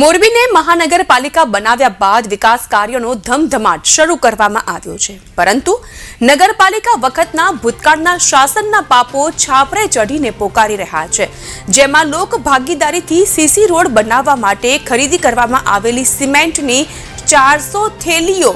મોરબીને મહાનગરપાલિકા બનાવ્યા બાદ વિકાસ કાર્યોનો ધમધમાટ શરૂ કરવામાં આવ્યો છે. પરંતુ નગરપાલિકા વખતના ભૂતકાળના શાસનના પાપો છાપરે ચઢીને પોકારી રહ્યા છે. જેમાં લોક ભાગીદારીથી સીસી રોડ બનાવવા માટે ખરીદી કરવામાં આવેલી સિમેન્ટની ચારસો થેલીઓ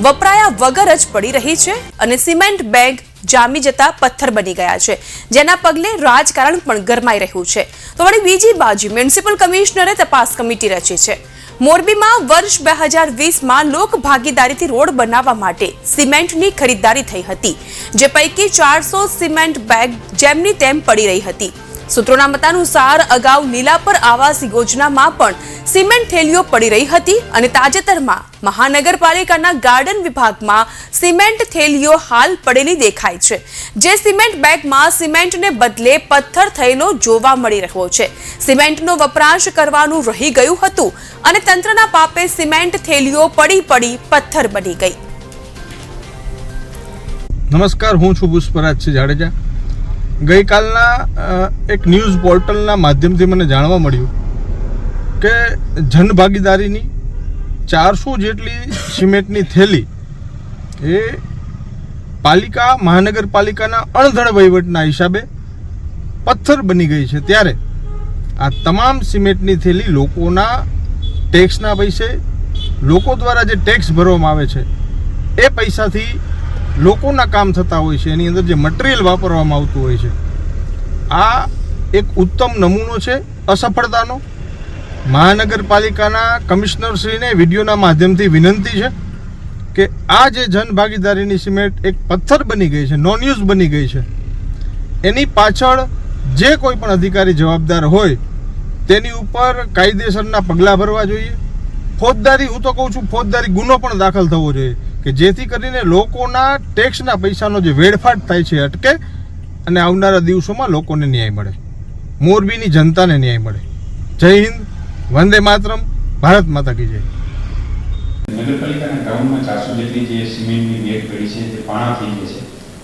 વપરાયા વગર જ પડી રહી છે અને સિમેન્ટ બેગ જામી જતા પથ્થર બની ગયા છે, જેના પગલે રાજકારણ પણ ગરમાઈ રહ્યું છે. તો વળી બીજી બાજુ મ્યુનિસિપલ કમિશનરે તપાસ કમિટી રચી છે. મોરબીમાં વર્ષ બે હજાર વીસમાં લોક ભાગીદારીથી રોડ બનાવવા માટે સિમેન્ટની ખરીદદારી થઈ હતી, જે પૈકી ચારસો સિમેન્ટ બેગ જેમની તેમ પડી રહી હતી. સૂત્રોના મતાનુસાર અગાઉ નીલાપર આવાસ યોજનામાં પણ સિમેન્ટ થેલીઓ પડી રહી હતી અને તાજેતરમાં મહાનગરપાલિકાના ગાર્ડન વિભાગમાં સિમેન્ટ થેલીઓ હાલ પડેલી દેખાય છે. જે સિમેન્ટ બેગમાં સિમેન્ટને બદલે પથ્થર થયેલો જોવા મળી રહ્યો છે. સિમેન્ટનો વપરાશ કરવાનું રહી ગયું હતું અને તંત્રના પાપે સિમેન્ટ થેલીઓ પડી પડી પથ્થર બની ગઈ. નમસ્કાર, હું છું પુષ્પરાજસિંહ જાડેજા. ગઈકાલના એક ન્યૂઝ પોર્ટલના માધ્યમથી મને જાણવા મળ્યું કે જનભાગીદારીની ચારસો જેટલી સિમેન્ટની થેલી એ પાલિકા, મહાનગરપાલિકાના અણધડ વહીવટના હિસાબે પથ્થર બની ગઈ છે. ત્યારે આ તમામ સિમેન્ટની થેલી લોકોના ટેક્સના પૈસે, લોકો દ્વારા જે ટેક્સ ભરવામાં આવે છે, એ પૈસાથી લોકોના કામ થતા હોય છે, એની અંદર જે મટીરિયલ વાપરવામાં આવતું હોય છે, આ એક ઉત્તમ નમૂનો છે અસફળતાનો. મહાનગરપાલિકાના કમિશનરશ્રીને વિડીયોના માધ્યમથી વિનંતી છે કે આ જે જનભાગીદારીની સિમેન્ટ એક પથ્થર બની ગઈ છે નોન યુઝ બની ગઈ છે, એની પાછળ જે કોઈ પણ અધિકારી જવાબદાર હોય, તેની ઉપર કાયદેસરના પગલાં ભરવા જોઈએ. ફોજદારી, હું તો કહું છું, ફોજદારી ગુનો પણ દાખલ થવો જોઈએ. કે જેથી કરીને લોકોના ટેક્સના પૈસાનો જે વેડફાટ થાય છે અટકે અને આવનારા દિવસોમાં લોકોને ન્યાય મળે. મોરબીની જનતાને ન્યાય મળે. જય હિન્દ વંદે માતરમ ભારત માતા કી જય. નગરપાલિકાના ગ્રાઉન્ડમાં ચારસો જેટલી જે સિમેન્ટની ગેટ પડી છે તે પાણા થઈ ગઈ છે.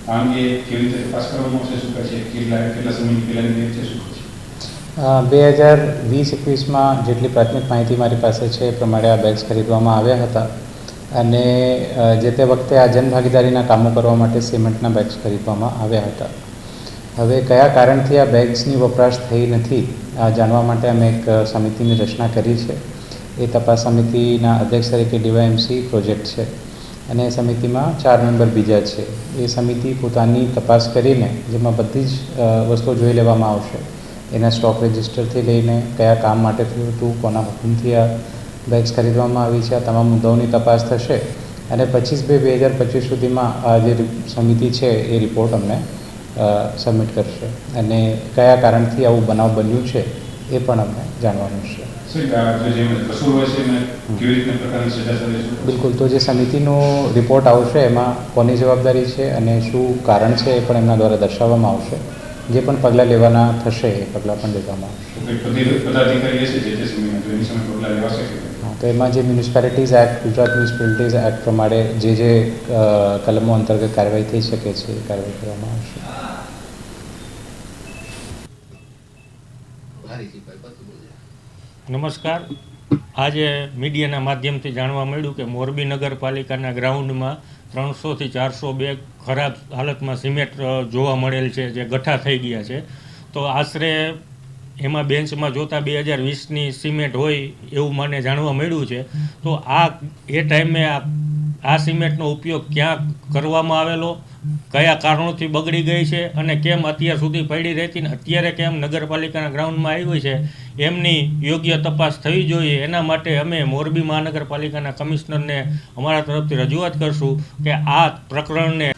આ અંગે કેવી રીતે તપાસ કરવામાં આવશે શું કહે છે કેટલા કેટલા સમયની પહેલાંની ગેટ છે શું કહે બે હજાર વીસ એકવીસમાં જેટલી પ્રાથમિક માહિતી મારી પાસે છે એ પ્રમાણે આ બેગ્સ ખરીદવામાં આવ્યા હતા. અને જે તે વખતે આ જનભાગીદારીના કામો કરવા માટે સિમેન્ટના બેગ્સ ખરીદવામાં આવ્યા હતા. હવે કયા કારણથી આ બેગ્સની વપરાશ થઈ નથી, આ જાણવા માટે અમે એક સમિતિની રચના કરી છે. એ તપાસ સમિતિના અધ્યક્ષ તરીકે ડીવાયએમસી પ્રોજેક્ટ છે અને એ સમિતિમાં ચાર મેમ્બર બીજા છે. એ સમિતિ પોતાની તપાસ કરીને, જેમાં બધી જ વસ્તુઓ જોઈ લેવામાં આવશે. એના સ્ટોક રજિસ્ટરથી લઈને કયા કામ માટે થયું હતું, કોના હુકમથી આ બેગ્સ ખરીદવામાં આવી છે આ તમામ મુદ્દાઓની તપાસ થશે. અને પચીસ બે બે હજાર પચીસ સુધીમાં આ જે સમિતિ છે એ રિપોર્ટ અમને સબમિટ કરશે. અને કયા કારણથી આવું બનાવ બન્યું છે એ પણ અમને જાણવાનું છે. બિલકુલ. તો જે સમિતિનો રિપોર્ટ આવશે એમાં કોની જવાબદારી છે અને શું કારણ છે એ પણ એમના દ્વારા દર્શાવવામાં આવશે. જે પણ પગલાં લેવાના થશે એ પગલાં પણ લેવામાં આવશે? હા, તો એમાં જે municipalities act Gujarat municipalities act પ્રમાણે જે જે કલમો અંતર્ગત કાર્યવાહી થઈ શકે છે એ કાર્યવાહી કરવામાં આવશે. નમસ્કાર. આજે મીડિયાના માધ્યમથી જાણવા મળ્યું કે મોરબી નગરપાલિકાના ગ્રાઉન્ડમાં ત્રણસોથી ચારસો બેગ ખરાબ હાલતમાં સિમેન્ટ જોવા મળેલ છે, જે ગઠ્ઠા થઈ ગયા છે. તો આશરે એમાં બેન્ચમાં જોતા બે હજાર વીસની સિમેન્ટ હોય એવું મને જાણવા મળ્યું છે. તો આ, એ ટાઈમે આ આ સિમેન્ટનો ઉપયોગ ક્યાં કરવામાં આવેલો? કયા કારણોથી બગડી ગઈ છે અને કેમ અત્યાર સુધી પડી રહેતી ને અત્યારે કેમ નગરપાલિકાના ગ્રાઉન્ડમાં આવી છે, એમની યોગ્ય તપાસ થવી જોઈએ. એના માટે અમે મોરબી મહાનગરપાલિકાના કમિશનરને અમારા તરફથી રજૂઆત કરશું કે આ પ્રકરણને